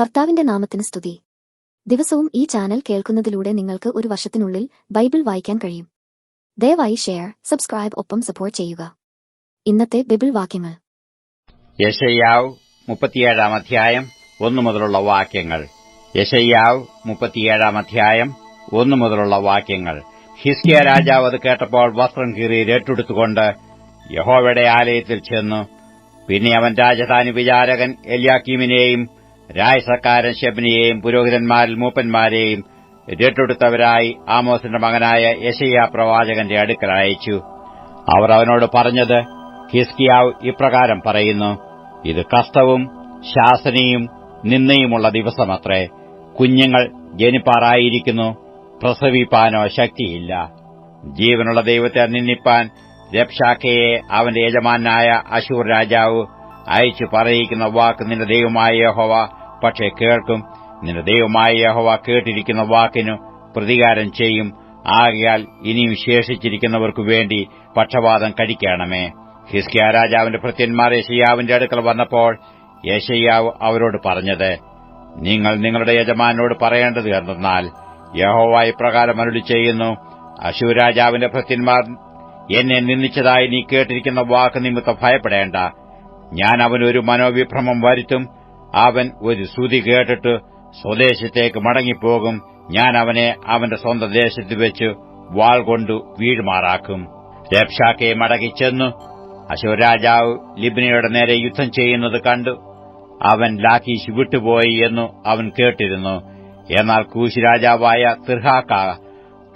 കർത്താവിന്റെ നാമത്തിന് സ്തുതി. ദിവസവും ഈ ചാനൽ കേൾക്കുന്നതിലൂടെ നിങ്ങൾക്ക് ഒരു വർഷത്തിനുള്ളിൽ ബൈബിൾ വായിക്കാൻ കഴിയും. ദയവായി ഷെയർ സബ്സ്ക്രൈബ് ഒപ്പം സപ്പോർട്ട് ചെയ്യുക. ഇന്നത്തെ ബൈബിൾ വാക്യങ്ങൾ. യശയ്യാവ് മുപ്പത്തിയേഴാം അധ്യായം ഒന്നു മുതലുള്ള വാക്യങ്ങൾ. യശയ്യാവ് മുപ്പത്തിയേഴാം അധ്യായം ഒന്നു മുതലുള്ള വാക്യങ്ങൾ. ഹിസ്കിയ രാജാവ് അത് കേട്ടപ്പോൾ വസ്ത്രം കീറി രേട്ടെടുത്തുകൊണ്ട് യഹോവയുടെ ആലയത്തിൽ ചെന്നു. പിന്നെ അവൻ രാജധാനി വിചാരകൻ എല്യാക്കീമിനെയും രായസക്കാരൻ ശബനിയെയും പുരോഹിതന്മാരിൽ മൂപ്പന്മാരെയും രട്ടെടുത്തവരായി ആമോസിന്റെ മകനായ യശയ്യ പ്രവാചകന്റെ അടുക്കൽ അയച്ചു. അവർ അവനോട് പറഞ്ഞത് ഹിസ്കിയാവ് ഇപ്രകാരം പറയുന്നു ഇത് കഷ്ടവും ശാസനയും നിന്നയുമുള്ള ദിവസമത്രേ. കുഞ്ഞുങ്ങൾ ജനിപ്പാറായിരിക്കുന്നു പ്രസവിപ്പാനോ ശക്തിയില്ല. ജീവനുള്ള ദൈവത്തെ നിന്ദിപ്പാൻ രക്ഷാക്കയെ അവന്റെ യജമാനായ അശൂർ രാജാവ് അയച്ചു പറയിക്കുന്ന വാക്ക് നിന്റെ ദൈവമായ യഹോവ പക്ഷേ കേൾക്കും നിന്റെ ദൈവമായ യഹോവ കേട്ടിരിക്കുന്ന വാക്കിനു പ്രതികാരം ചെയ്യും. ആകയാൽ ഇനിയും ശേഷിച്ചിരിക്കുന്നവർക്കു വേണ്ടി പക്ഷപാതം കഴിക്കണമേ. ഹിസ്കിയ രാജാവിന്റെ ഭൃത്യന്മാർ യശയ്യാവിന്റെ അടുക്കൽ വന്നപ്പോൾ യശയ്യാവ് അവരോട് പറഞ്ഞത് നിങ്ങൾ നിങ്ങളുടെ യജമാനോട് പറയേണ്ടത് എന്തെന്നാൽ യഹോവ ഇപ്രകാരം അരുളി ചെയ്യുന്നു അശൂരാജാവിന്റെ ഭൃത്യന്മാർ എന്നെ നിന്ദിച്ചതായി നീ കേട്ടിരിക്കുന്ന വാക്ക് നിമിത്തം ഭയപ്പെടേണ്ട. ഞാൻ അവനൊരു മനോവിഭ്രമം വരുത്തും അവൻ ഒരു ശ്രുതി കേട്ടിട്ട് സ്വദേശത്തേക്ക് മടങ്ങിപ്പോകും. ഞാൻ അവനെ അവന്റെ സ്വന്തം ദേശത്ത് വെച്ച് വാൾ കൊണ്ടു വീഴുമാറാക്കും. രപ്ഷാക്കെ മടങ്ങിച്ചെന്നു അശോരാജാവ് ലിബിനയുടെ നേരെ യുദ്ധം ചെയ്യുന്നത് കണ്ടു. അവൻ ലാഖീഷ് വിട്ടുപോയി എന്നു അവൻ കേട്ടിരുന്നു. എന്നാൽ കൂശി രാജാവായ തിർഹാക്ക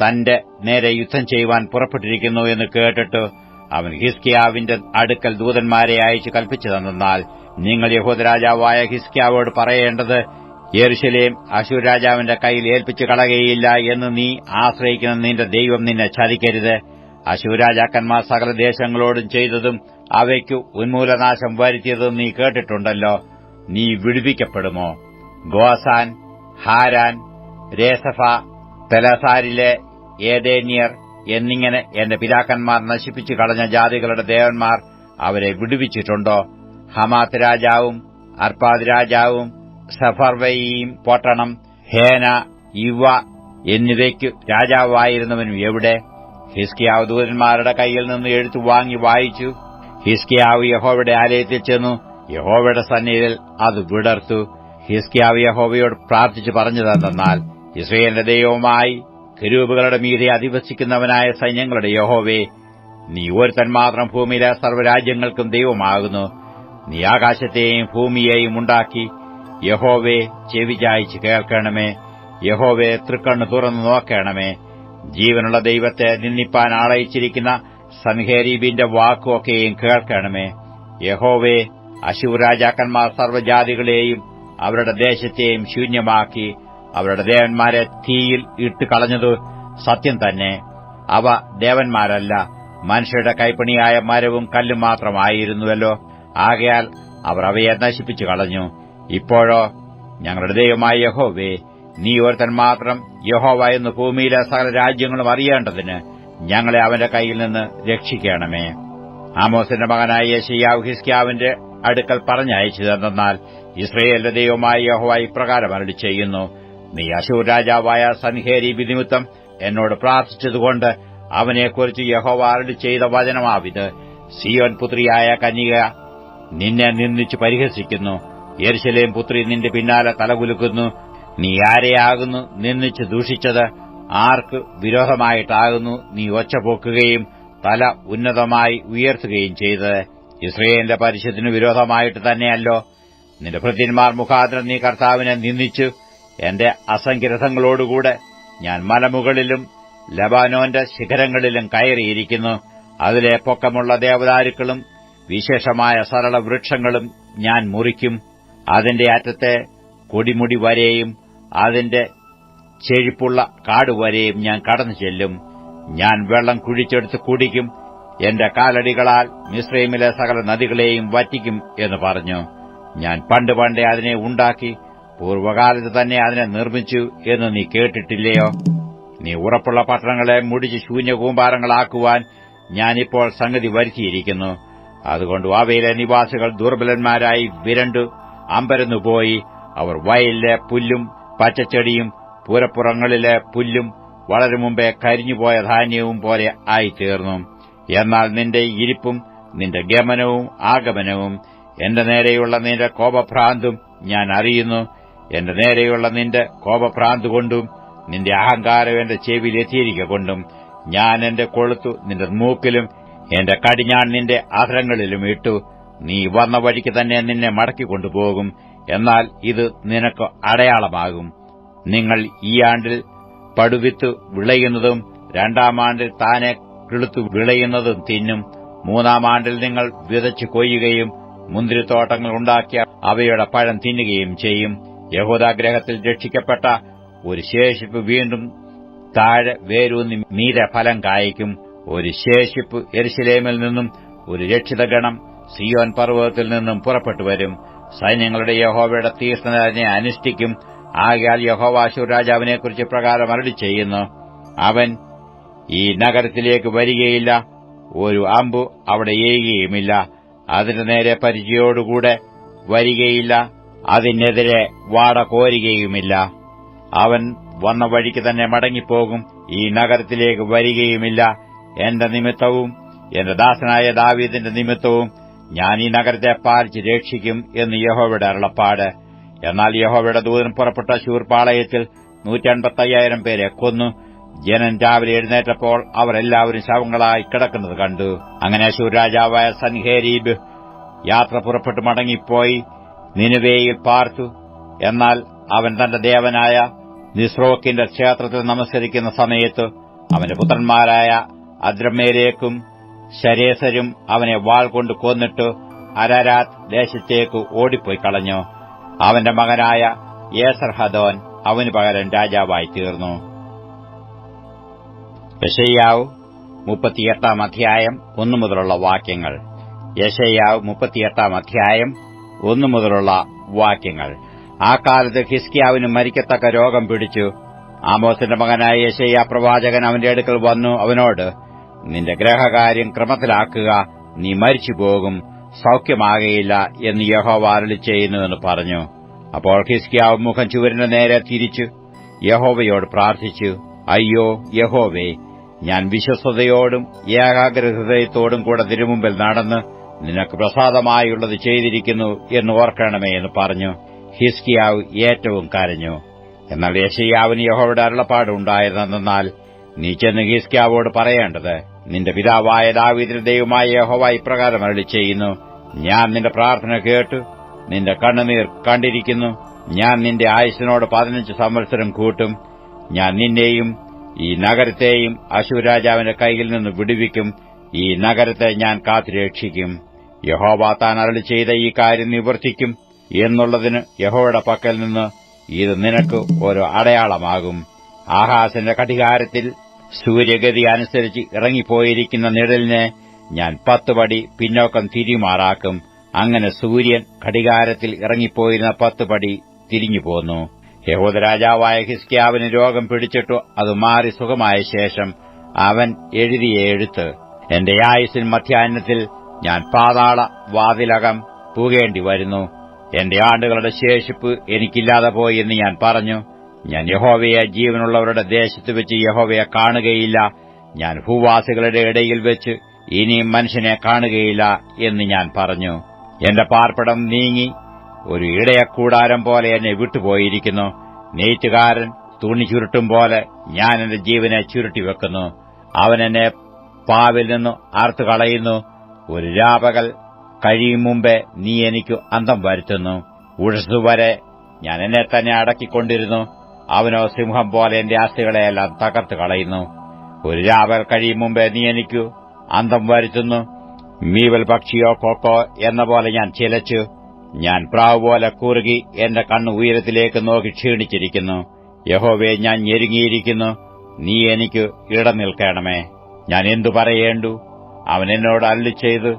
തന്റെ നേരെ യുദ്ധം ചെയ്യുവാൻ പുറപ്പെട്ടിരിക്കുന്നു എന്ന് കേട്ടിട്ട് അവൻ ഹിസ്കിയാവിന്റെ അടുക്കൽ ദൂതന്മാരെ അയച്ചു കൽപ്പിച്ചു തന്നാൽ നിങ്ങൾ യഹൂദരാജാവായ ഹിസ്കിയാവോട് പറയേണ്ടത് യെരുശലേം അശൂർ രാജാവിന്റെ കയ്യിൽ ഏൽപ്പിച്ചു കളകയില്ല എന്ന് നീ ആശ്രയിക്കുന്ന നിന്റെ ദൈവം നിന്നെ ചതിക്കരുത്. അശൂർ രാജാക്കന്മാർ സകല ദേശങ്ങളോടും ചെയ്തതും അവയ്ക്കു ഉന്മൂലനാശം വരുത്തിയതും നീ കേട്ടിട്ടുണ്ടല്ലോ. നീ വിടുവിക്കപ്പെടുമോ? ഗോസാൻ ഹാരാൻ രേസഫ തെലസാരിലെ ഏതേന്യർ എന്നിങ്ങനെ എന്റെ പിതാക്കന്മാർ നശിപ്പിച്ചു കളഞ്ഞ ജാതികളുടെ ദേവന്മാർ അവരെ വിടുവിച്ചിട്ടുണ്ടോ? ഹമാത് രാജാവും അർപ്പാദ് രാജാവും സഫർവയിയും പൊട്ടണം. ഹേന ഇവ എന്നിവയ്ക്കു രാജാവായിരുന്നവനും എവിടെ? ഹിസ്കിയാവ് ദൂതന്മാരുടെ കയ്യിൽ നിന്ന് എഴുത്തു വാങ്ങി വായിച്ചു. ഹിസ്കിയാവ് യഹോവയുടെ ആലയത്തിൽ ചെന്നു. യഹോവയുടെ സന്നിധിയിൽ അത് വിടർത്തു. ഹിസ്കിയാവ് യഹോവയോട് പ്രാർത്ഥിച്ചു പറഞ്ഞതെന്നാൽ ഇസ്രയേലിന്റെ ദൈവമായി കരൂപുകളുടെ മീതെ അധിവസിക്കുന്നവനായ സൈന്യങ്ങളുടെ യഹോവേ നീ ഒരുത്തൻ മാത്രം ഭൂമിയിലെ സർവരാജ്യങ്ങൾക്കും ദൈവമാകുന്നു. നീ ആകാശത്തെയും ഭൂമിയെയും ഉണ്ടാക്കി. യഹോവേ ചെവി ചായ്ച്ച് കേൾക്കണമേ. യഹോവെ തൃക്കണ്ണ് തുറന്നു നോക്കണമേ. ജീവനുള്ള ദൈവത്തെ നിന്ദിപ്പാൻ ആളയിച്ചിരിക്കുന്ന സൻഹേരീബിന്റെ വാക്കുമൊക്കെയും കേൾക്കണമേ. യഹോവേ അശുരാജാക്കന്മാർ സർവജാതികളെയും അവരുടെ ദേശത്തെയും ശൂന്യമാക്കി. അവരുടെ ദേവന്മാരെ തീയിൽ ഇട്ട് കളഞ്ഞത് സത്യം തന്നെ. അവ ദേവന്മാരല്ല മനുഷ്യരുടെ കൈപ്പണിയായ മരവും കല്ലും മാത്രമായിരുന്നുവല്ലോ. ആകയാൽ അവർ അവയെ നശിപ്പിച്ചു കളഞ്ഞു. ഇപ്പോഴോ ഞങ്ങളുടെ ദൈവമായ യഹോവേ നീ ഒരുത്തൻ മാത്രം യഹോവ എന്ന് ഭൂമിയിലെ സകല രാജ്യങ്ങളും അറിയേണ്ടതിന് ഞങ്ങളെ അവന്റെ കയ്യിൽ നിന്ന് രക്ഷിക്കണമേ. ആമോസിന്റെ മകനായ യേശയ്യാവ് ഹിസ്കിയാവിന്റെ അടുക്കൽ പറഞ്ഞയച്ചതെന്നാൽ ഇസ്രയേലിന്റെ ദൈവമായ യഹോവ ഇപ്രകാരം അരളി ചെയ്യുന്നു നീ അശൂർ രാജാവായ സൻഹേരി വിനിമിത്തം എന്നോട് പ്രാർത്ഥിച്ചതുകൊണ്ട് അവനെക്കുറിച്ച് യഹോവ ചെയ്ത വചനമാവിത്. സിയോൻ പുത്രിയായ കന്യക നിന്നെ നിന്ദിച്ച് പരിഹസിക്കുന്നു. യർശലേം പുത്രി നിന്റെ പിന്നാലെ തലകുലുക്കുന്നു. നീ ആരെയാകുന്നു നിന്ദിച്ച് ദൂഷിച്ചത്? ആർക്ക് വിരോധമായിട്ടാകുന്നു നീ ഒച്ച പൊക്കുകയും തല ഉന്നതമായി ഉയർത്തുകയും ചെയ്തത് ഇസ്രയേലിന്റെ പരിശുദ്ധിന് വിരോധമായിട്ട് തന്നെയല്ലോ. നിന്റെ ഭൃത്യന്മാർ മുഖാന്തരം നീ കർത്താവിനെ നിന്ദിച്ചു എന്റെ അസംഗ്രഹങ്ങളോടുകൂടെ ഞാൻ മലമുകളിലും ലബാനോന്റെ ശിഖരങ്ങളിലും കയറിയിരിക്കുന്നു. അതിലെ പൊക്കമുള്ള ദേവദാരുക്കളും വിശേഷമായ സരള വൃക്ഷങ്ങളും ഞാൻ മുറിക്കും. അതിന്റെ അറ്റത്തെ കൊടിമുടി വരെയും അതിന്റെ ചെഴിപ്പുള്ള കാടുവരെയും ഞാൻ കടന്നു ചെല്ലും. ഞാൻ വെള്ളം കുഴിച്ചെടുത്ത് കുടിക്കും. എന്റെ കാലടികളാൽ മിശ്രൈമിലെ സകല നദികളെയും വറ്റിക്കും എന്ന് പറഞ്ഞു. ഞാൻ പണ്ട് പണ്ടേ അതിനെ ഉണ്ടാക്കി പൂർവകാലത്ത് തന്നെ അതിനെ നിർമ്മിച്ചു എന്ന് നീ കേട്ടിട്ടില്ലയോ? നീ ഉറപ്പുള്ള പട്ടണങ്ങളെ മുടിച്ച് ശൂന്യകൂമ്പാരങ്ങളാക്കുവാൻ ഞാനിപ്പോൾ സംഗതി വരുത്തിയിരിക്കുന്നു. അതുകൊണ്ട് അവയിലെ നിവാസികൾ ദുർബലന്മാരായി വിരണ്ടു അമ്പരന്നുപോയി അവർ വയലിലെ പുല്ലും പച്ചച്ചെടിയും പുരപ്പുറങ്ങളിലെ പുല്ലും വളരെ മുമ്പേ കരിഞ്ഞുപോയ ധാന്യവും പോലെ ആയിത്തീർന്നു. എന്നാൽ നിന്റെ ഇരിപ്പും നിന്റെ ഗമനവും ആഗമനവും എന്റെ നേരെയുള്ള നിന്റെ കോപഭ്രാന്തും ഞാൻ അറിയുന്നു. എന്റെ നേരെയുള്ള നിന്റെ കോപഭ്രാന്ത് കൊണ്ടും നിന്റെ അഹങ്കാരം എന്റെ ചെവിയിൽ കൊണ്ടും ഞാൻ എന്റെ കൊളുത്തു നിന്റെ മൂക്കിലും എന്റെ കടിഞ്ഞാൺ നിന്റെ അധരങ്ങളിലും ഇട്ടു. നീ വന്ന വഴിക്ക് തന്നെ നിന്നെ മടക്കിക്കൊണ്ടുപോകും എന്നാൽ ഇത് നിനക്ക് അടയാളമാകും. നിങ്ങൾ ഈ ആണ്ടിൽ പടുവിത്ത് വിളയുന്നതും രണ്ടാം ആണ്ടിൽ താനെ കിളുത്തു വിളയുന്നതും തിന്നും. മൂന്നാം ആണ്ടിൽ നിങ്ങൾ വിതച്ചു കൊയ്യുകയും മുന്തിരിത്തോട്ടങ്ങൾ ഉണ്ടാക്കിയ അവയുടെ പഴം തിന്നുകയും ചെയ്യും. യഹൂദാഗ്രഹത്തിൽ രക്ഷിക്കപ്പെട്ട ഒരു ശേഷിപ്പ് വീണ്ടും താഴെ വേരൂന്നി മീരെ ഫലം കായ്ക്കും. ഒരു ശേഷിപ്പ് എരിശിലേമിൽ നിന്നും ഒരു രക്ഷിതഗണം സിയോൻ പർവതത്തിൽ നിന്നും പുറപ്പെട്ടു വരും. സൈന്യങ്ങളുടെ യഹോവയുടെ തീർത്ഥനെ അനുഷ്ഠിക്കും. ആകയാൽ യഹോവാശൂർ രാജാവിനെക്കുറിച്ച് പ്രകാരം അരളി ചെയ്യുന്നു. അവൻ ഈ നഗരത്തിലേക്ക് വരികയില്ല. ഒരു അമ്പു അവിടെ ഏയുകയുമില്ല. അതിന്റെ നേരെ പരിചയോടുകൂടെ വരികയില്ല. അതിനെതിരെ വാട കോരുകയുമില്ല. അവൻ വന്ന വഴിക്ക് തന്നെ മടങ്ങിപ്പോകും ഈ നഗരത്തിലേക്ക് വരികയുമില്ല. എന്റെ നിമിത്തവും എന്റെ ദാസനായ ദാവീദിന്റെ നിമിത്തവും ഞാൻ ഈ നഗരത്തെ പാലിച്ച് രക്ഷിക്കും എന്ന് യഹോവയുടെ അരുളപ്പാട്. എന്നാൽ യഹോവയുടെ ദൂതൻ പുറപ്പെട്ട ശൂർപാളയത്തിൽ നൂറ്റൻപത്തയ്യായിരം പേരെ കൊന്നു. ജനൻ രാവിലെ എഴുന്നേറ്റപ്പോൾ അവരെല്ലാവരും ശവങ്ങളായി കിടക്കുന്നത് കണ്ടു. അങ്ങനെ ശൂർരാജാവായ സൻഹേരീബ് യാത്ര പുറപ്പെട്ടു മടങ്ങിപ്പോയി. നിനുവേയിൽ പാർത്തു. എന്നാൽ അവൻ തന്റെ ദേവനായ നിസ്രോക്കിന്റെ ക്ഷേത്രത്തിൽ നമസ്കരിക്കുന്ന സമയത്ത് അവന്റെ പുത്രന്മാരായ അദ്രമേലേക്കും ശരേസരും അവനെ വാൾ കൊണ്ട് കൊന്നിട്ട് അരരാത് ദേശത്തേക്ക് ഓടിപ്പോയി കളഞ്ഞു. അവന്റെ മകനായ യേസർഹദോൻ അവന് പകരം രാജാവായി തീർന്നു. യശയ്യാവ് മുപ്പത്തിയെട്ടാം അധ്യായം ഒന്നു മുതലുള്ള വാക്യങ്ങൾ. യശയ്യാവ് മുപ്പത്തിയെട്ടാം അധ്യായം ഒന്നു മുതലുള്ള വാക്യങ്ങൾ. ആ കാലത്ത് ഹിസ്കിയാവിന് മരിക്കത്തക്ക രോഗം പിടിച്ചു. ആമോസിന്റെ മകനായ യശയ്യ പ്രവാചകൻ അവന്റെ അടുക്കൽ വന്നു അവനോട് നിന്റെ ഗ്രഹകാര്യം ക്രമത്തിലാക്കുക. നീ മരിച്ചു പോകും. സൌഖ്യമാകയില്ല എന്ന് യഹോവ അരളി ചെയ്യുന്നുവെന്ന് പറഞ്ഞു. അപ്പോൾ ഹിസ്കിയാവ് മുഖം ചുവരിന്റെ നേരെ തിരിച്ചു. യഹോവയോട് പ്രാർത്ഥിച്ചു അയ്യോ യഹോവേ ഞാൻ വിശ്വസ്തയോടും ഏകാഗ്രഹൃതയത്തോടും കൂടെ തിരുമുമ്പിൽ നടന്ന് നിനക്ക് പ്രസാദമായുള്ളത് ചെയ്തിരിക്കുന്നു എന്ന് ഓർക്കണമേ എന്ന് പറഞ്ഞു. ഹിസ്കിയാവ് ഏറ്റവും കരഞ്ഞു. എന്നാൽ യശയ്യാവിന് അരുളപ്പാട് അരുളപ്പാടുണ്ടായിരുന്നെന്നാൽ നീ ചെന്ന് ഹിസ്കിയാവോട് പറയേണ്ടത് നിന്റെ പിതാവായ ദാവീദിന്റെ ദൈവമായ യഹോവ ഇപ്രകാരം അരളി ചെയ്യുന്നു. ഞാൻ നിന്റെ പ്രാർത്ഥന കേട്ടു നിന്റെ കണ്ണുനീർ കണ്ടിരിക്കുന്നു. ഞാൻ നിന്റെ ആയുസിനോട് പതിനഞ്ച് സംവത്സരം കൂട്ടും. ഞാൻ നിന്നെയും ഈ നഗരത്തെയും അശുരാജാവിന്റെ കയ്യിൽ നിന്ന് വിടുവിക്കും. ഈ നഗരത്തെ ഞാൻ കാത്തുരക്ഷിക്കും. യഹോവ താൻ അരളി ചെയ്ത ഈ കാര്യം നിവർത്തിക്കും എന്നുള്ളതിന് യഹോയുടെ പക്കൽ നിന്ന് ഇത് നിനക്ക് ഒരു അടയാളമാകും. ആഹാസിന്റെ കഠികാരത്തിൽ സൂര്യഗതി അനുസരിച്ച് ഇറങ്ങിപ്പോയിരിക്കുന്ന നിഴലിനെ ഞാൻ പത്ത് പടി പിന്നോക്കം തിരിമാറാക്കും അങ്ങനെ സൂര്യൻ ഘടികാരത്തിൽ ഇറങ്ങിപ്പോയിരുന്ന പത്ത് പടി തിരിഞ്ഞുപോന്നു യഹൂദരാജാവായ ഹിസ്കിയാവിന് രോഗം പിടിച്ചിട്ടു അത് മാറി സുഖമായ ശേഷം അവൻ എഴുതിയ എഴുത്ത്. എന്റെ ആയുസിൻ മധ്യാഹ്നത്തിൽ ഞാൻ പാതാള വാതിലകം പൂകേണ്ടി വരുന്നു. എന്റെ ആണ്ടുകളുടെ ശേഷിപ്പ് എനിക്കില്ലാതെ പോയി എന്ന് ഞാൻ പറഞ്ഞു. ഞാൻ യഹോവയെ ജീവനുള്ളവരുടെ ദേശത്ത് വെച്ച് യഹോവയെ കാണുകയില്ല. ഞാൻ ഭൂവാസികളുടെ ഇടയിൽ വെച്ച് ഇനിയും മനുഷ്യനെ കാണുകയില്ല എന്ന് ഞാൻ പറഞ്ഞു. എന്റെ പാർപ്പിടം നീങ്ങി ഒരു ഇടയക്കൂടാരം പോലെ എന്നെ വിട്ടുപോയിരിക്കുന്നു. നെയ്ത്തുകാരൻ തുണി ചുരുട്ടും പോലെ ഞാൻ എന്റെ ജീവനെ ചുരുട്ടിവെക്കുന്നു അവൻ എന്നെ പാവിൽ നിന്ന് ആർത്തു കളയുന്നു ഒരു രാപകൽ കഴിയും മുമ്പേ നീ എനിക്കു അന്തം വരുത്തുന്നു. ഉഴസുവരെ ഞാൻ എന്നെ തന്നെ അടക്കിക്കൊണ്ടിരുന്നു. അവനോ സിംഹം പോലെ എന്റെ ആസ്തികളെയെല്ലാം തകർത്ത് കളയുന്നു. ഒരു രാപകൽ കഴിയും മുമ്പേ നീ എനിക്കു അന്തം വരുത്തുന്നു. മീവൽ പക്ഷിയോ കൊക്കോ എന്ന പോലെ ഞാൻ ചിലച്ചു. ഞാൻ പ്രാവ് പോലെ കുറുകി എന്റെ കണ്ണ് ഉയരത്തിലേക്ക് നോക്കി ക്ഷീണിച്ചിരിക്കുന്നു. യഹോവേ ഞാൻ ഞെരുങ്ങിയിരിക്കുന്നു. നീ എനിക്ക് ഇടം നിൽക്കണമേ. ഞാൻ എന്തു പറയേണ്ടു? അവൻ എന്നോട് അല്ലി ചെയ്ത്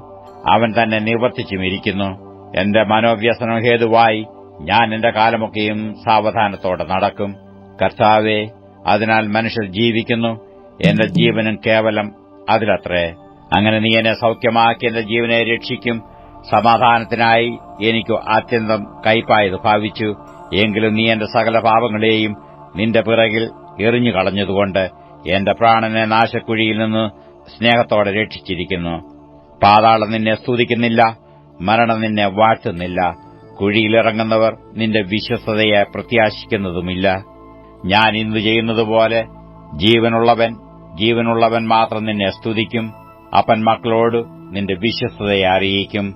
അവൻ തന്നെ നിവർത്തിച്ചുമിരിക്കുന്നു എന്റെ മനോവ്യസനം ഹേതുവായി ഞാൻ എന്റെ കാലമൊക്കെയും സാവധാനത്തോടെ നടക്കും. കർത്താവേ അതിനാൽ മനുഷ്യർ ജീവിക്കുന്നു. എന്റെ ജീവനും കേവലം അതിലത്രേ. അങ്ങനെ നീ എന്നെ സൌഖ്യമാക്കി എന്റെ ജീവനെ രക്ഷിക്കും. സമാധാനത്തിനായി എനിക്ക് അത്യന്തം കൈപ്പായത് ഭാവിച്ചു. എങ്കിലും നീ എന്റെ സകല പാപങ്ങളെയും നിന്റെ പിറകിൽ എറിഞ്ഞു കളഞ്ഞതുകൊണ്ട് എന്റെ പ്രാണനെ നാശക്കുഴിയിൽ നിന്ന് സ്നേഹത്തോടെ രക്ഷിച്ചിരിക്കുന്നു. പാതാളം നിന്നെ സ്തുതിക്കുന്നില്ല മരണം നിന്നെ വാഴ്ത്തുന്നില്ല. കുഴിയിലിറങ്ങുന്നവർ നിന്റെ വിശ്വസ്തതയെ പ്രത്യാശിക്കുന്നതുമില്ല. ഞാൻ ഇന്ന് ചെയ്യുന്നതുപോലെ ജീവനുള്ളവൻ ജീവനുള്ളവൻ മാത്രം നിന്നെ സ്തുതിക്കും. അപ്പൻ മക്കളോട് നിന്റെ വിശ്വസ്തതയെ അറിയിക്കും.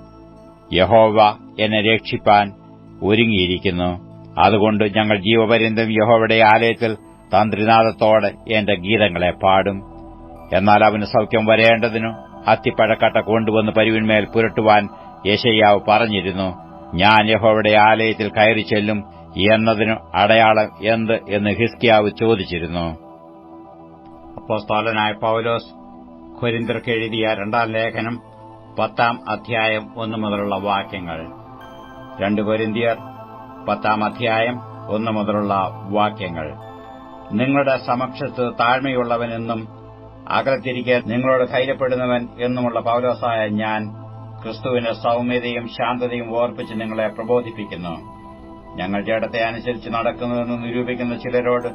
യഹോവ എന്നെ രക്ഷിപ്പാൻ ഒരുങ്ങിയിരിക്കുന്നു. അതുകൊണ്ട് ഞങ്ങൾ ജീവപര്യന്തം യഹോവയുടെ ആലയത്തിൽ തന്ത്രിനാഥത്തോടെ എന്റെ ഗീതങ്ങളെ പാടും. എന്നാൽ അവന് സൌഖ്യം വരേണ്ടതിനു അത്തിപ്പഴക്കട്ട കൊണ്ടുവന്ന് പരുവിന്മേൽ പുരട്ടുവാൻ യേശയ്യാവ് പറഞ്ഞിരുന്നു ഞാൻ യഹോവയുടെ ആലയത്തിൽ കയറി ചെല്ലും എന്നതിനു അടയാളം എന്ത്? എന്ന് ഹിസ്കിയാവ് ചോദിച്ചിരുന്നു. അപ്പോസ്തോലനായ പൌലോസ് കൊരിന്തർക്ക് എഴുതിയ രണ്ടാം ലേഖനം പത്താം അധ്യായം ഒന്നു മുതലുള്ള വാക്യങ്ങൾ. രണ്ട് കൊരിന്തിയർ പത്താം അധ്യായം ഒന്നു മുതലുള്ള വാക്യങ്ങൾ. നിങ്ങളുടെ സമക്ഷത്ത് താഴ്മയുള്ളവനെന്നും അകലത്തിരിക്കെ നിങ്ങളോട് ധൈര്യപ്പെടുന്നവൻ എന്നുമുള്ള പൗലോസായ ഞാൻ ക്രിസ്തുവിന്റെ സൌമ്യതയും ശാന്തതയും ഓർപ്പിച്ച് നിങ്ങളെ പ്രബോധിപ്പിക്കുന്നു. ഞങ്ങൾ ജഡത്തെ അനുസരിച്ച് നടക്കുന്നുവെന്ന് നിരൂപിക്കുന്ന ചിലരോട്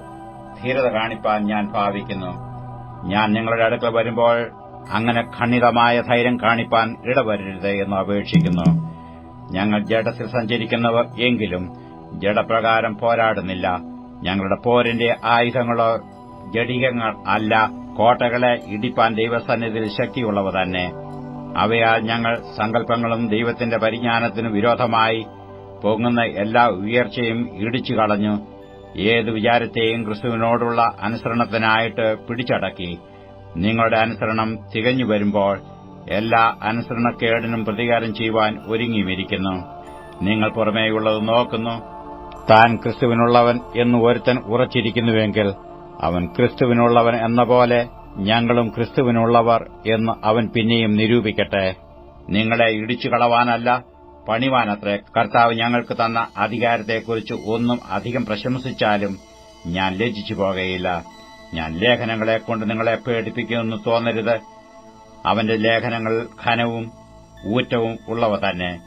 ധീരത കാണിപ്പാൻ ഞാൻ ഭാവിക്കുന്നു. ഞാൻ നിങ്ങളുടെ അടുക്കൽ വരുമ്പോൾ അങ്ങനെ ഖണ്ഡിതമായ ധൈര്യം കാണിപ്പാൻ ഇടവരരുത് എന്ന് അപേക്ഷിക്കുന്നു. ഞങ്ങൾ ജഡത്തിൽ സഞ്ചരിക്കുന്നവർ എങ്കിലും ജഡപ്രകാരം പോരാടുന്നില്ല. ഞങ്ങളുടെ പോരിന്റെ ആയുധങ്ങളോ ജഡികങ്ങൾ അല്ല. കോട്ടകളെ ഇടിപ്പാൻ ദൈവസന്നിധിയിൽ ശക്തിയുള്ളവ തന്നെ. അവയാൽ ഞങ്ങൾ സങ്കല്പങ്ങളും ദൈവത്തിന്റെ പരിജ്ഞാനത്തിനു വിരോധമായി പൊങ്ങുന്ന എല്ലാ ഉയർച്ചയും ഇടിച്ചു കളഞ്ഞു. ഏത് വിചാരത്തെയും ക്രിസ്തുവിനോടുള്ള അനുസരണത്തിനായിട്ട് പിടിച്ചടക്കി. നിങ്ങളുടെ അനുസരണം തികഞ്ഞു വരുമ്പോൾ എല്ലാ അനുസരണക്കേടിനും പ്രതികാരം ചെയ്യുവാൻ ഒരുങ്ങിയിരിക്കുന്നു നിങ്ങൾ പുറമേയുള്ളത് നോക്കുന്നു. താൻ ക്രിസ്തുവിനുള്ളവൻ എന്ന് ഒരുത്തൻ ഉറച്ചിരിക്കുന്നുവെങ്കിൽ അവൻ ക്രിസ്തുവിനുള്ളവൻ എന്ന പോലെ ഞങ്ങളും ക്രിസ്തുവിനുള്ളവർ എന്ന് അവൻ പിന്നെയും നിരൂപിക്കട്ടെ. നിങ്ങളെ ഇടിച്ചു കളവാനല്ല പണിവാനത്രേ. കർത്താവ് ഞങ്ങൾക്ക് തന്ന അധികാരത്തെക്കുറിച്ച് ഒന്നും അധികം പ്രശംസിച്ചാലും ഞാൻ ലജ്ജിച്ചു പോകയില്ല. ഞാൻ ലേഖനങ്ങളെക്കൊണ്ട് നിങ്ങളെ പേടിപ്പിക്കുമെന്ന് തോന്നരുത്. അവന്റെ ലേഖനങ്ങൾ ഖനവും ഊറ്റവും ഉള്ളവ തന്നെ.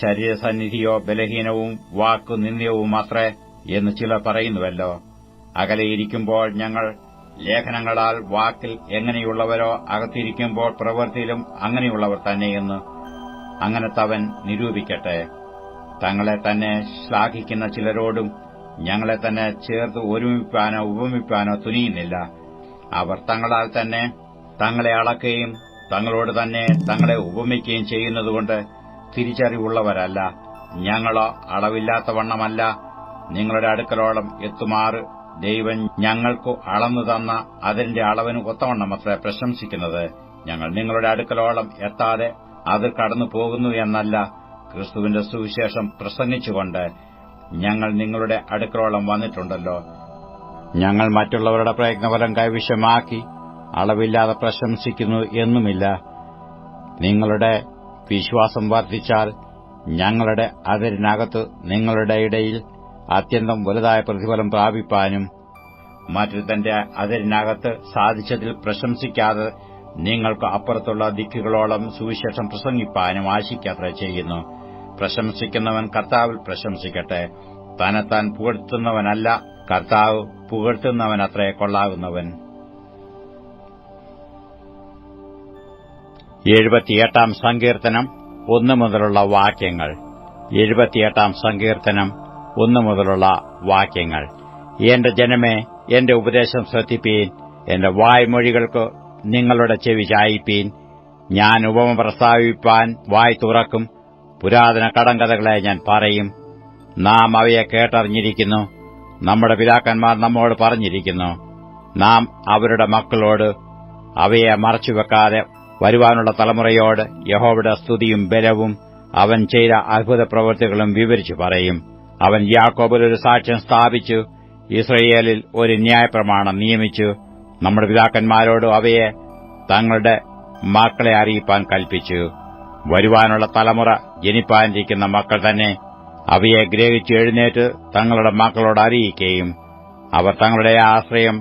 ശരീരസന്നിധിയോ ബലഹീനവും വാക്കു നിന്ദ്യവും മാത്രേ എന്ന് ചിലർ പറയുന്നുവല്ലോ. അകലെയിരിക്കുമ്പോൾ ഞങ്ങൾ ലേഖനങ്ങളാൽ വാക്കിൽ എങ്ങനെയുള്ളവരോ അകത്തിരിക്കുമ്പോൾ പ്രവൃത്തിയിലും അങ്ങനെയുള്ളവർ തന്നെയെന്ന് അങ്ങനത്തവൻ നിരൂപിക്കട്ടെ. തങ്ങളെ തന്നെ ശ്ലാഘിക്കുന്ന ചിലരോടും ഞങ്ങളെ തന്നെ ചേർത്ത് ഒരുമിപ്പാനോ ഉപമിപ്പാനോ തുനിയുന്നില്ല. അവർ തങ്ങളാൽ തന്നെ തങ്ങളെ അളക്കുകയും തങ്ങളോട് തന്നെ തങ്ങളെ ഉപമിക്കുകയും ചെയ്യുന്നതുകൊണ്ട് തിരിച്ചറിവുള്ളവരല്ല. ഞങ്ങളോ അളവില്ലാത്ത വണ്ണമല്ല നിങ്ങളുടെ അടുക്കലോളം എത്തുമാറ് ദൈവം ഞങ്ങൾക്കു അളന്നു തന്ന അതിന്റെ അളവിന് ഒത്തവണ്ണം അത്ര പ്രശംസിക്കുന്നത്. ഞങ്ങൾ നിങ്ങളുടെ അടുക്കലോളം എത്താതെ അത് കടന്നു പോകുന്നു എന്നല്ല ക്രിസ്തുവിന്റെ സുവിശേഷം പ്രസംഗിച്ചുകൊണ്ട് ഞങ്ങൾ നിങ്ങളുടെ അടുക്കളോളം വന്നിട്ടുണ്ടല്ലോ. ഞങ്ങൾ മറ്റുള്ളവരുടെ പ്രയത്നഫലം കൈവശമാക്കി അളവില്ലാതെ പ്രശംസിക്കുന്നു എന്നുമില്ല. നിങ്ങളുടെ വിശ്വാസം വർദ്ധിച്ചാൽ ഞങ്ങളുടെ അതിരിനകത്ത് നിങ്ങളുടെ ഇടയിൽ അത്യന്തം വലുതായ പ്രതിഫലം പ്രാപിപ്പാനും മറ്റൊരുത്തന്റെ അതിരിനകത്ത് സാധിച്ചതിൽ പ്രശംസിക്കാതെ നിങ്ങൾക്ക് അപ്പുറത്തുള്ള ദിക്കുകളോളം സുവിശേഷം പ്രസംഗിപ്പാനും ആശിക്കാത്ര ചെയ്യുന്നു. പ്രശംസിക്കുന്നവൻ കർത്താവിൽ പ്രശംസിക്കട്ടെ. തന്നെത്താൻ പുകഴ്ത്തുന്നവനല്ല കർത്താവ് പുകഴ്ത്തുന്നവനത്രേ കൊള്ളാകുന്നവൻ. എഴുപത്തിയെട്ടാം സങ്കീർത്തനം ഒന്നു മുതലുള്ള വാക്യങ്ങൾ. എഴുപത്തിയെട്ടാം സങ്കീർത്തനം ഒന്നു മുതലുള്ള വാക്യങ്ങൾ. എന്റെ ജനമേ എന്റെ ഉപദേശം ശ്രദ്ധിപ്പീൻ എന്റെ വായ്മൊഴികൾക്ക് നിങ്ങളുടെ ചെവി ചായിപ്പീൻ. ഞാൻ ഉപമ പ്രസ്താവിപ്പാൻ വായ് തുറക്കും. പുരാതന കടങ്കഥകളെ ഞാൻ പറയും. നാം അവയെ കേട്ടറിഞ്ഞിരിക്കുന്നു. നമ്മുടെ പിതാക്കന്മാർ നമ്മോട് പറഞ്ഞിരിക്കുന്നു. നാം അവരുടെ മക്കളോട് അവയെ മറച്ചുവെക്കാതെ വരുവാനുള്ള തലമുറയോട് യഹോവയുടെ സ്തുതിയും ബലവും അവൻ ചെയ്ത അത്ഭുത പ്രവൃത്തികളും വിവരിച്ചു പറയും. അവൻ യാക്കോബിൽ ഒരു സാക്ഷ്യം സ്ഥാപിച്ചു ഇസ്രയേലിൽ ഒരു ന്യായപ്രമാണം നിയമിച്ചു. നമ്മുടെ പിതാക്കന്മാരോട് അവയെ തങ്ങളുടെ മക്കളെ അറിയിപ്പാൻ കൽപ്പിച്ചു. വരുവാനുള്ള തലമുറ ജനിപ്പാനിരിക്കുന്ന മക്കൾ തന്നെ അവയെ ഗ്രഹിച്ച് എഴുന്നേറ്റ് തങ്ങളുടെ മക്കളോട് അറിയിക്കുകയും അവർ തങ്ങളുടെ ആശ്രയം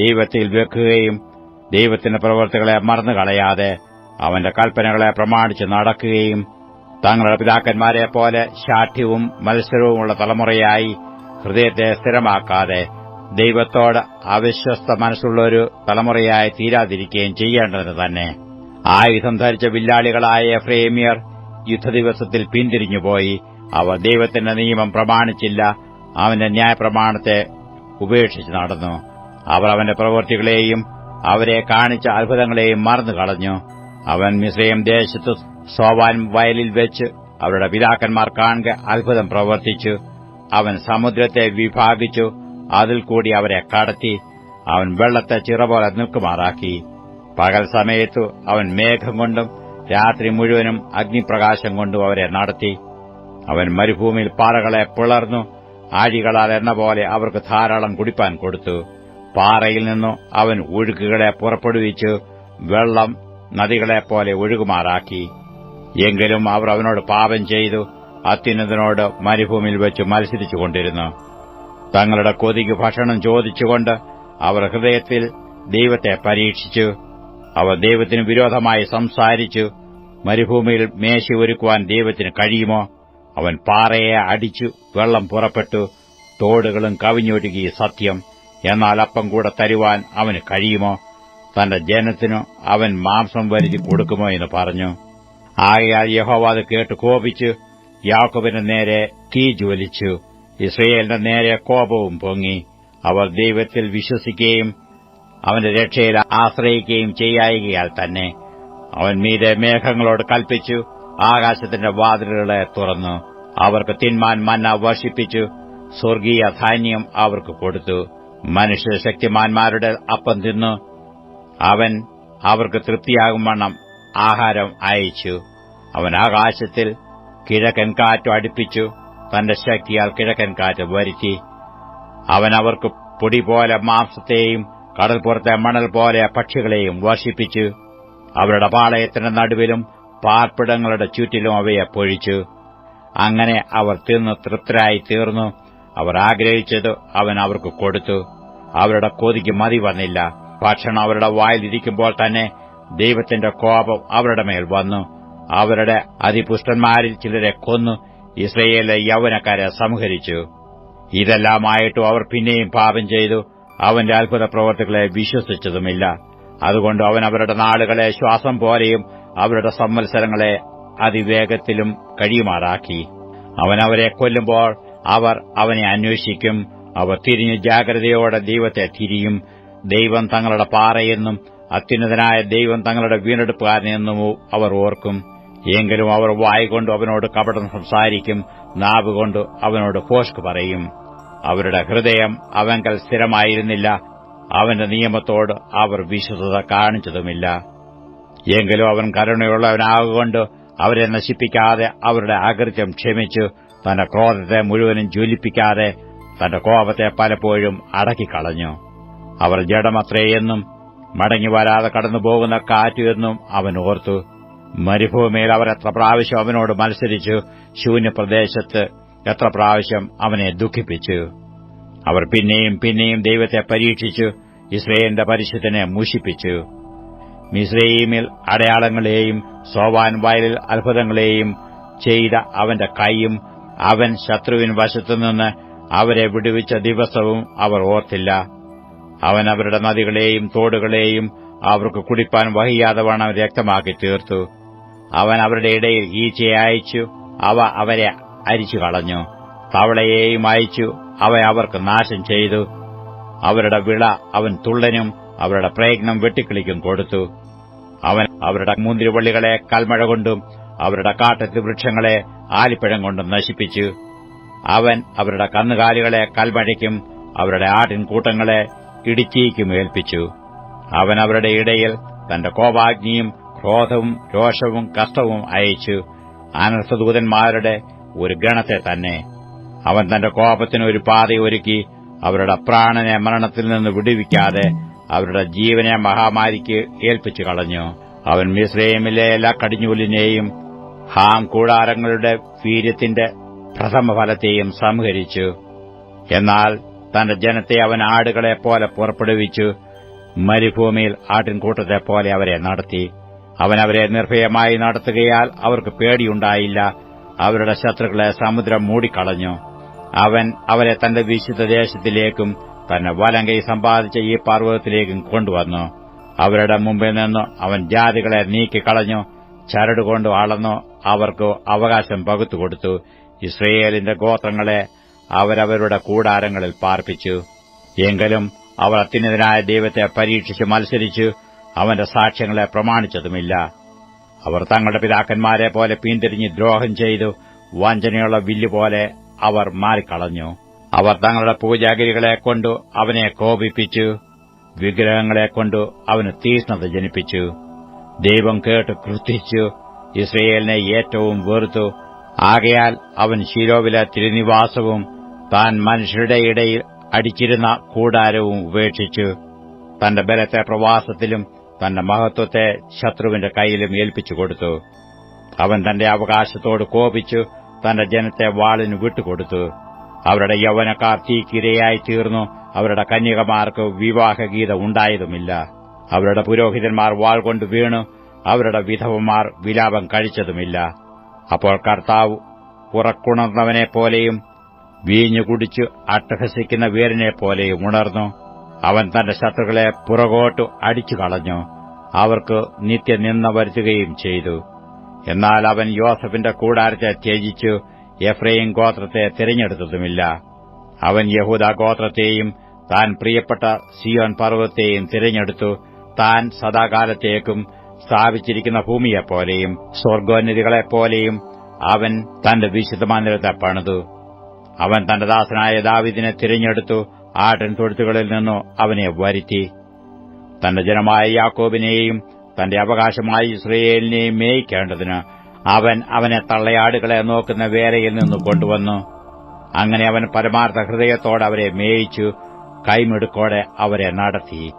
ദൈവത്തിൽ വെക്കുകയും ദൈവത്തിന്റെ പ്രവൃത്തികളെ മറന്നുകളയാതെ അവന്റെ കൽപ്പനകളെ പ്രമാണിച്ച് നടക്കുകയും തങ്ങളുടെ പിതാക്കന്മാരെ പോലെ ശാഠ്യവും മത്സരവുമുള്ള തലമുറയായി ഹൃദയത്തെ സ്ഥിരമാക്കാതെ ദൈവത്തോട് അവിശ്വസ്ത മനസ്സുള്ള ഒരു തലമുറയായി തീരാതിരിക്കുകയും ചെയ്യേണ്ടതിന് തന്നെ. ആയുധം ധരിച്ച വില്ലാളികളായ എഫ്രേമിയർ യുദ്ധദിവസത്തിൽ പിന്തിരിഞ്ഞുപോയി. അവർ ദൈവത്തിന്റെ നിയമം പ്രമാണിച്ചില്ല. അവന്റെ ന്യായപ്രമാണത്തെ ഉപേക്ഷിച്ച് നടന്നു. അവർ അവന്റെ പ്രവൃത്തികളെയും അവരെ കാണിച്ച അത്ഭുതങ്ങളെയും മറന്നു കളഞ്ഞു അവൻ മിശ്രയം ദേശത്ത് സോവാൻ വയലിൽ വെച്ച് അവരുടെ പിതാക്കന്മാർ കാണുക അത്ഭുതം പ്രവർത്തിച്ചു. അവൻ സമുദ്രത്തെ വിഭാഗിച്ചു. അതിൽ കൂടി അവരെ കടത്തി. അവൻ വെള്ളത്തെ ചിറപോലെ നിൽക്കുമാറാക്കി. പകൽ സമയത്തു അവൻ മേഘം കൊണ്ടും രാത്രി മുഴുവനും അഗ്നിപ്രകാശം കൊണ്ടും അവരെ നടത്തി. അവൻ മരുഭൂമിയിൽ പാറകളെ പിളർന്നു. ആഴികളാൽ എന്ന പോലെ അവർക്ക് ധാരാളം കുടിപ്പാൻ കൊടുത്തു. പാറയിൽ നിന്നു അവൻ ഒഴുക്കുകളെ പുറപ്പെടുവിച്ചു. വെള്ളം നദികളെപ്പോലെ ഒഴുകുമാറാക്കി. എങ്കിലും അവർ അവനോട് പാപം ചെയ്തു അത്യുന്നതനോട് മരുഭൂമിയിൽ വെച്ച് മത്സരിച്ചുകൊണ്ടിരുന്നു. തങ്ങളുടെ കൊതിക്ക് ഭക്ഷണം ചോദിച്ചുകൊണ്ട് അവർ ഹൃദയത്തിൽ ദൈവത്തെ പരീക്ഷിച്ചു. അവർ ദൈവത്തിന് വിരോധമായി സംസാരിച്ചു. മരുഭൂമിയിൽ മേശി ഒരുക്കുവാൻ ദൈവത്തിന് കഴിയുമോ? അവൻ പാറയെ അടിച്ചു വെള്ളം പുറപ്പെട്ടു. തോടുകളും കവിഞ്ഞൊഴുകി സത്യം. എന്നാൽ അപ്പം കൂടെ തരുവാൻ അവന് കഴിയുമോ? തന്റെ ജനത്തിനു അവൻ മാംസം വരുതി കൊടുക്കുമോ എന്ന് പറഞ്ഞു. ആകയാൽ യഹോവ അത് കേട്ട് കോപിച്ച്. യാക്കോബിന്റെ നേരെ തീ ജ്വലിച്ചു. ഇസ്രയേലിന്റെ നേരെ കോപവും പൊങ്ങി. അവർ ദൈവത്തിൽ വിശ്വസിക്കുകയും അവന്റെ രക്ഷയിൽ ആശ്രയിക്കുകയും ചെയ്യായികയാൽ തന്നെ. അവൻ മീതെ മേഘങ്ങളോട് കൽപ്പിച്ചു ആകാശത്തിന്റെ വാതിലുകളെ തുറന്നു. അവർക്ക് തിന്മാൻ മന്ന വർഷിപ്പിച്ചു. സ്വർഗീയ ധാന്യം അവർക്ക് കൊടുത്തു. മനുഷ്യ ശക്തിമാന്മാരുടെ അപ്പം തിന്നു. അവൻ അവർക്ക് തൃപ്തിയാകും വണ്ണം ആഹാരം അയച്ചു. അവൻ ആകാശത്തിൽ കിഴക്കൻ കാറ്റ് അടുപ്പിച്ചു. തന്റെ ശക്തിയാൽ കിഴക്കൻ കാറ്റ് വരുത്തി. അവൻ അവർക്ക് പൊടി പോലെ മാംസത്തെയും കടൽപ്പുറത്തെ മണൽ പോലെ പക്ഷികളെയും വർഷിപ്പിച്ചു. അവരുടെ പാളയത്തിന്റെ നടുവിലും പാർപ്പിടങ്ങളുടെ ചുറ്റിലും അവയെ പൊഴിച്ചു. അങ്ങനെ അവർ തിന്ന് തൃപ്തരായി തീർന്നു. അവർ ആഗ്രഹിച്ചത് അവൻ അവർക്ക് കൊടുത്തു. അവരുടെ കൊതിക്ക് മതി വന്നില്ല. ഭക്ഷണം അവരുടെ വായിലിരിക്കുമ്പോൾ തന്നെ ദൈവത്തിന്റെ കോപം അവരുടെ മേൽ വന്നു. അവരുടെ അതിപുഷ്ടന്മാരിൽ ചിലരെ കൊന്നു. ഇസ്രയേലിലെ യൗവനക്കാരെ സംഹരിച്ചു. ഇതെല്ലാമായിട്ടും അവർ പിന്നെയും പാപം ചെയ്തു. അവന്റെ അത്ഭുത പ്രവർത്തികളെ വിശ്വസിച്ചതുമില്ല. അതുകൊണ്ട് അവൻ അവരുടെ നാളുകളെ ശ്വാസം പോലെയും അവരുടെ സംവത്സരങ്ങളെ അതിവേഗത്തിലും കഴിയുമാറാക്കി. അവൻ അവരെ കൊല്ലുമ്പോൾ അവർ അവനെ അന്വേഷിക്കും. അവർ തിരിഞ്ഞ് ജാഗ്രതയോടെ ദൈവത്തെ തിരിയും. ദൈവം തങ്ങളുടെ പാറയെന്നും അത്യുന്നതനായ ദൈവം തങ്ങളുടെ വീണ്ടെടുപ്പുകാരനെന്നും അവർ ഓർക്കും. എങ്കിലും അവർ വായിക്കൊണ്ട് അവനോട് കപടം സംസാരിക്കും. നാവുകൊണ്ട് അവനോട് ഫോഷ്ക് പറയും. അവരുടെ ഹൃദയം അവങ്കൽ സ്ഥിരമായിരുന്നില്ല. അവന്റെ നിയമത്തോട് അവർ വിശ്വസത കാണിച്ചതുമില്ല. എങ്കിലും അവൻ കരുണയുള്ളവനാകൊണ്ട് അവരെ നശിപ്പിക്കാതെ അവരുടെ ആകൃത്യം ക്ഷമിച്ചു. തന്റെ ക്രോധത്തെ മുഴുവനും ജ്വലിപ്പിക്കാതെ തന്റെ കോപത്തെ പലപ്പോഴും അടക്കിക്കളഞ്ഞു. അവർ ജഡമത്രയെന്നും മടങ്ങി വരാതെ കടന്നുപോകുന്ന കാറ്റുവെന്നും അവൻ ഓർത്തു. മരുഭൂമിയിൽ അവർ എത്ര പ്രാവശ്യം അവനോട് മത്സരിച്ചു ശൂന്യപ്രദേശത്ത് എത്ര പ്രാവശ്യം അവനെ ദുഃഖിപ്പിച്ചു. അവർ പിന്നെയും പിന്നെയും ദൈവത്തെ പരീക്ഷിച്ചു ഇസ്രയേലിന്റെ പരിശുദ്ധനെ മൂഷിപ്പിച്ചു മിസ്രൈമിൽ അടയാളങ്ങളെയും സോവാൻ വയലിൽ അത്ഭുതങ്ങളെയും ചെയ്ത അവന്റെ കൈയും അവൻ ശത്രുവിൻ വശത്തുനിന്ന് അവരെ വിടുവിച്ച ദിവസവും അവർ ഓർത്തില്ല. അവൻ അവരുടെ നദികളെയും തോടുകളെയും അവർക്ക് കുടിപ്പാൻ വഹിയാതെ വേണം രക്തമാക്കി തീർത്തു. അവൻ അവരുടെ ഇടയിൽ ഈച്ചയെ അയച്ചു അവ അവരെ അരിച്ചു കളഞ്ഞു. തവളയെയും അയച്ചു അവ അവർക്ക് നാശം ചെയ്തു. അവരുടെ വിള അവൻ തുള്ളനും അവരുടെ പ്രയത്നം വെട്ടിക്കിളിക്കും കൊടുത്തു. അവൻ അവരുടെ മുന്തിരിവള്ളികളെ കൽമഴ കൊണ്ടും അവരുടെ കാട്ടത്ത് വൃക്ഷങ്ങളെ ആലിപ്പഴം കൊണ്ടും നശിപ്പിച്ചു. അവൻ അവരുടെ കന്നുകാലികളെ കൽമഴയ്ക്കും അവരുടെ ആട്ടിൻകൂട്ടങ്ങളെ ഇടിച്ചീക്കും ഏൽപ്പിച്ചു. അവൻ അവരുടെ ഇടയിൽ തന്റെ കോപാഗ്നിയും ക്രോധവും രോഷവും കഷ്ടവും അയച്ചു. അനർത്ഥദൂതന്മാരുടെ ഒരു ഗണത്തെ തന്നെ. അവൻ തന്റെ കോപത്തിന് ഒരു പാതയൊരുക്കി അവരുടെ പ്രാണനെ മരണത്തിൽ നിന്ന് വിടുവിക്കാതെ അവരുടെ ജീവനെ മഹാമാരിക്ക് ഏൽപ്പിച്ചു കളഞ്ഞു. അവൻ മിസ്രൈമിലെ എല്ലാ കടിഞ്ഞൂലിനെയും ഹാം കൂടാരങ്ങളുടെ വീര്യത്തിന്റെ പ്രഥമഫലത്തെയും സംഹരിച്ചു. എന്നാൽ തന്റെ ജനത്തെ അവൻ ആടുകളെ പോലെ പുറപ്പെടുവിച്ചു മരുഭൂമിയിൽ ആട്ടിൻകൂട്ടത്തെപ്പോലെ അവരെ നടത്തി. അവൻ അവരെ നിർഭയമായി നടത്തുകയാൽ അവർക്ക് പേടിയുണ്ടായില്ല. അവരുടെ ശത്രുക്കളെ സമുദ്രം മൂടിക്കളഞ്ഞു. അവൻ അവരെ തന്റെ വിശുദ്ധ ദേശത്തിലേക്കും തന്നെ വലങ്കൈ സമ്പാദിച്ച ഈ പർവതത്തിലേക്കും കൊണ്ടുവന്നു. അവരുടെ മുമ്പിൽ നിന്ന് അവൻ ജാതികളെ നീക്കിക്കളഞ്ഞു ചരടുകൊണ്ട് അളന്നു അവർക്ക് അവകാശം പകുത്തുകൊടുത്തു. ഇസ്രയേലിന്റെ ഗോത്രങ്ങളെ അവരവരുടെ കൂടാരങ്ങളിൽ പാർപ്പിച്ചു. എങ്കിലും അവർ അത്യുന്നതനായ ദൈവത്തെ പരീക്ഷിച്ച് മത്സരിച്ചു അവന്റെ സാക്ഷ്യങ്ങളെ പ്രമാണിച്ചതുമില്ല. അവർ തങ്ങളുടെ പിതാക്കന്മാരെ പോലെ പിന്തിരിഞ്ഞ് ദ്രോഹം ചെയ്തു വഞ്ചനയുള്ള വില്ലുപോലെ അവർ മാറിക്കളഞ്ഞു. അവർ തങ്ങളുടെ പൂജാഗിരികളെ കൊണ്ടു അവനെ കോപിപ്പിച്ചു. വിഗ്രഹങ്ങളെ കൊണ്ടു അവന് തീഷ്ണത ജനിപ്പിച്ചു. ദൈവം കേട്ട് ക്രുദ്ധിച്ചു. ഇസ്രയേലിനെ ഏറ്റവും വെറുത്തു. ആകയാൽ അവൻ ശിരോവിലെ തിരുനിവാസവും താൻ മനുഷ്യരുടെ ഇടയിൽ അടിച്ചിരുന്ന കൂടാരവും ഉപേക്ഷിച്ചു തന്റെ ബലത്തെ പ്രവാസത്തിലും തന്റെ മഹത്വത്തെ ശത്രുവിന്റെ കൈയിലും ഏൽപ്പിച്ചു കൊടുത്തു. അവൻ തന്റെ അവകാശത്തോട് കോപിച്ചു തന്റെ ജനത്തെ വാളിന് വിട്ടുകൊടുത്തു. അവരുടെ യൗവനക്കാർ തീക്കിരയായി തീർന്നു. അവരുടെ കന്യകമാർക്ക് വിവാഹഗീത ഉണ്ടായതുമില്ല. അവരുടെ പുരോഹിതന്മാർ വാൾ കൊണ്ട് വീണു. അവരുടെ വിധവമാർ വിലാപം കഴിച്ചതുമില്ല. അപ്പോൾ കർത്താവ് ഉറക്കുണർന്നവനെപ്പോലെയും വീഞ്ഞു കുടിച്ചു അട്ടഹസിക്കുന്ന വീരനെപ്പോലെയും ഉണർന്നു. അവൻ തന്റെ ശത്രുക്കളെ പുറകോട്ടു അടിച്ചു കളഞ്ഞു. അവർക്ക് നിത്യനിന്ദ വരുത്തുകയും ചെയ്തു. എന്നാൽ അവൻ യോസഫിന്റെ കൂടാരത്തെ ത്യജിച്ചു എഫ്രൈം ഗോത്രത്തെ തിരഞ്ഞെടുത്തതുമില്ല. അവൻ യഹൂദ ഗോത്രത്തെയും താൻ പ്രിയപ്പെട്ട സിയോൻ പർവത്തെയും തിരഞ്ഞെടുത്തു. താൻ സദാകാലത്തേക്കും സ്ഥാപിച്ചിരിക്കുന്ന ഭൂമിയെപ്പോലെയും സ്വർഗോന്നതികളെപ്പോലെയും അവൻ തന്റെ വിശുദ്ധ മന്ദിരത്തെ പണിതു. അവൻ തന്റെ ദാസനായ ദാവിദിനെ തിരഞ്ഞെടുത്തു. ആട്ടിൻ തൊഴുത്തുകളിൽ നിന്നു അവനെ വരുത്തി. തന്റെ ജനമായ യാക്കോബിനെയും തന്റെ അവകാശമായ ഇസ്രയേലിനെയും മേയിക്കേണ്ടതിന് അവൻ അവനെ തള്ളയാടുകളെ നോക്കുന്ന വേരയിൽ നിന്ന് കൊണ്ടുവന്നു. അങ്ങനെ അവൻ പരമാർത്ഥ ഹൃദയത്തോടെ അവരെ മേയിച്ചു. കൈമിടുക്കോടെ അവരെ നടത്തി.